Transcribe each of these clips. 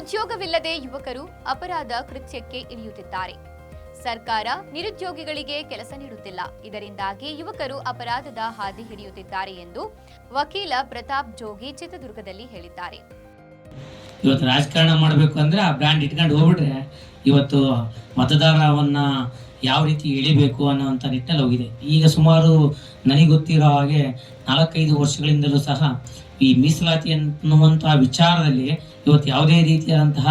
ವಕೀಲರು ಅಪರಾಧ ಕೃತ್ಯಕ್ಕೆ ಇಳಿಯುತ್ತಿದ್ದಾರೆ. ಸರ್ಕಾರ ನಿರುದ್ಯೋಗಿಗಳಿಗೆ ಕೆಲಸ ನೀಡುತ್ತಿಲ್ಲ. ಇದರಿಂದಾಗಿ ಯುವಕರು ಅಪರಾಧದ ಹಾದಿ ಹಿಡಿಯುತ್ತಿದ್ದಾರೆ ಎಂದು ವಕೀಲ ಪ್ರತಾಪ್ ಜೋಗಿ ಚಿತ್ರದುರ್ಗದಲ್ಲಿ ಹೇಳಿದ್ದಾರೆ. ಇವತ್ತು ರಾಜಕಾರಣ ಮಾಡಬೇಕು ಅಂದ್ರೆ ಆ ಬ್ರ್ಯಾಂಡ್ ಇಟ್ಕೊಂಡು ಹೋಗ್ಬಿಟ್ರೆ ಇವತ್ತು ಮತದಾರವನ್ನ ಯಾವ ರೀತಿ ಎಳಿಬೇಕು ಅನ್ನುವಂತ ನಿಟ್ಟಿನಲ್ಲಿ ಹೋಗಿದೆ. ಈಗ ಸುಮಾರು ನನಗೆ ಗೊತ್ತಿರೋ ಹಾಗೆ ನಾಲ್ಕೈದು ವರ್ಷಗಳಿಂದಲೂ ಸಹ ಈ ಮೀಸಲಾತಿ ಅನ್ನುವಂತಹ ವಿಚಾರದಲ್ಲಿ ಇವತ್ತು ಯಾವುದೇ ರೀತಿಯಾದಂತಹ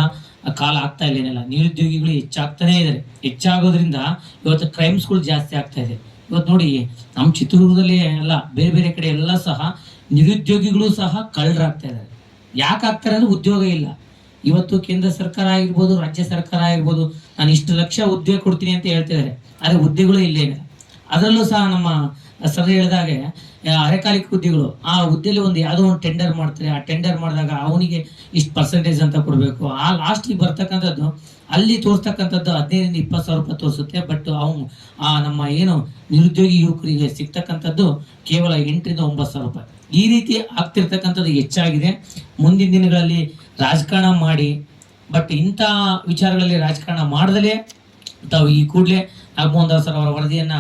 ಕಾಲ ಆಗ್ತಾ ಇಲ್ಲ ಏನಿಲ್ಲ ನಿರುದ್ಯೋಗಿಗಳು ಹೆಚ್ಚಾಗ್ತಾನೇ ಇದ್ದಾರೆ. ಹೆಚ್ಚಾಗೋದ್ರಿಂದ ಇವತ್ತು ಕ್ರೈಮ್ಸ್ಗಳು ಜಾಸ್ತಿ ಆಗ್ತಾ ಇದೆ. ಇವತ್ತು ನೋಡಿ, ನಮ್ಮ ಚಿತ್ರದುರ್ಗದಲ್ಲಿ ಅಲ್ಲ ಬೇರೆ ಬೇರೆ ಕಡೆ ಎಲ್ಲ ಸಹ ನಿರುದ್ಯೋಗಿಗಳು ಸಹ ಕಳ್ಳರಾಗ್ತಾ ಇದ್ದಾರೆ. ಯಾಕೆ ಆಗ್ತಾರೆ ಅಂದ್ರೆ ಉದ್ಯೋಗ ಇಲ್ಲ. ಇವತ್ತು ಕೇಂದ್ರ ಸರ್ಕಾರ ಆಗಿರ್ಬೋದು, ರಾಜ್ಯ ಸರ್ಕಾರ ಆಗಿರ್ಬೋದು, ನಾನು ಇಷ್ಟು ಲಕ್ಷ ಹುದ್ದೆ ಕೊಡ್ತೀನಿ ಅಂತ ಹೇಳ್ತಿದ್ದಾರೆ ಆದರೆ ಹುದ್ದೆಗಳು ಇಲ್ಲೇ ಇಲ್ಲ ಅದರಲ್ಲೂ ಸಹ ನಮ್ಮ ಸರ್ ಹೇಳಿದಾಗೆ ಅರೆಕಾಲಿಕ ಹುದ್ದೆಗಳು, ಆ ಹುದ್ದೆಲಿ ಒಂದು ಯಾವುದೋ ಒಂದು ಟೆಂಡರ್ ಮಾಡ್ತಾರೆ. ಆ ಟೆಂಡರ್ ಮಾಡಿದಾಗ ಅವನಿಗೆ ಇಷ್ಟು ಪರ್ಸೆಂಟೇಜ್ ಅಂತ ಕೊಡಬೇಕು. ಆ ಲಾಸ್ಟಿಗೆ ಬರ್ತಕ್ಕಂಥದ್ದು, ಅಲ್ಲಿ ತೋರಿಸ್ತಕ್ಕಂಥದ್ದು ಹದಿನೈದರಿಂದ ಇಪ್ಪತ್ತು ಸಾವಿರ ರೂಪಾಯಿ ತೋರಿಸುತ್ತೆ. ಬಟ್ ಅವನು ಆ, ನಮ್ಮ ಏನು ನಿರುದ್ಯೋಗಿ ಯುವಕರಿಗೆ ಸಿಗ್ತಕ್ಕಂಥದ್ದು ಕೇವಲ ಎಂಟರಿಂದ ಒಂಬತ್ತು ಸಾವಿರ ರೂಪಾಯಿ. ಈ ರೀತಿ ಆಗ್ತಿರ್ತಕ್ಕಂಥದ್ದು ಹೆಚ್ಚಾಗಿದೆ. ಮುಂದಿನ ದಿನಗಳಲ್ಲಿ ರಾಜಕಾರಣ ಮಾಡಿ ಬಟ್ ಇಂಥ ವಿಚಾರಗಳಲ್ಲಿ ರಾಜಕಾರಣ ಮಾಡದಲೇ ತಾವು ಈ ಕೂಡಲೇ ನಾಗಮೋಹನ್ ದಾಸ್ ಅವರ ವರದಿಯನ್ನ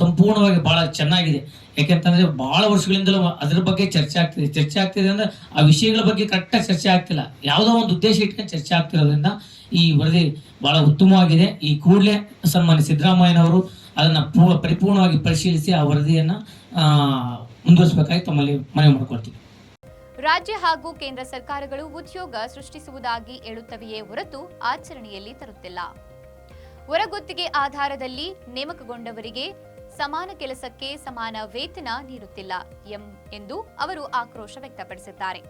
ಸಂಪೂರ್ಣವಾಗಿ ಬಹಳ ಚೆನ್ನಾಗಿದೆ. ಯಾಕೆಂತಂದ್ರೆ ಬಹಳ ವರ್ಷಗಳಿಂದಲೂ ಅದ್ರ ಬಗ್ಗೆ ಚರ್ಚೆ ಆಗ್ತಿದೆ. ಚರ್ಚೆ ಆಗ್ತಿದೆ ಅಂದ್ರೆ ಆ ವಿಷಯಗಳ ಬಗ್ಗೆ ಕರೆಕ್ಟಾಗಿ ಚರ್ಚೆ ಆಗ್ತಿಲ್ಲ. ಯಾವುದೋ ಒಂದು ಉದ್ದೇಶ ಇಟ್ಕೊಂಡು ಚರ್ಚೆ ಆಗ್ತಿರೋದ್ರಿಂದ ಈ ವರದಿ ಬಹಳ ಉತ್ತಮವಾಗಿದೆ. ಈ ಕೂಡಲೇ ಸನ್ಮಾನ್ಯ ಸಿದ್ದರಾಮಯ್ಯನವರು ಅದನ್ನ ಪೂರ್ವ ಪರಿಪೂರ್ಣವಾಗಿ ಪರಿಶೀಲಿಸಿ ಆ ವರದಿಯನ್ನ ಮುಂದುವರಿಸಬೇಕಾಗಿ ತಮ್ಮಲ್ಲಿ ಮನವಿ ಮಾಡ್ಕೊಳ್ತೀವಿ. ರಾಜ್ಯ ಹಾಗೂ ಕೇಂದ್ರ ಸರ್ಕಾರಗಳು ಉದ್ಯೋಗ ಸೃಷ್ಟಿಸುವುದಾಗಿ ಹೇಳುತ್ತವೆಯೇ ಹೊರತು ಆಚರಣೆಯಲ್ಲಿ ತರುತ್ತಿಲ್ಲ. ಹೊರಗುತ್ತಿಗೆ ಆಧಾರದಲ್ಲಿ ನೇಮಕಗೊಂಡವರಿಗೆ ಸಮಾನ ಕೆಲಸಕ್ಕೆ ಸಮಾನ ವೇತನ ನೀಡುತ್ತಿಲ್ಲ ಎಂದು ಅವರು ಆಕ್ರೋಶ ವ್ಯಕ್ತಪಡಿಸಿದ್ದಾರೆ.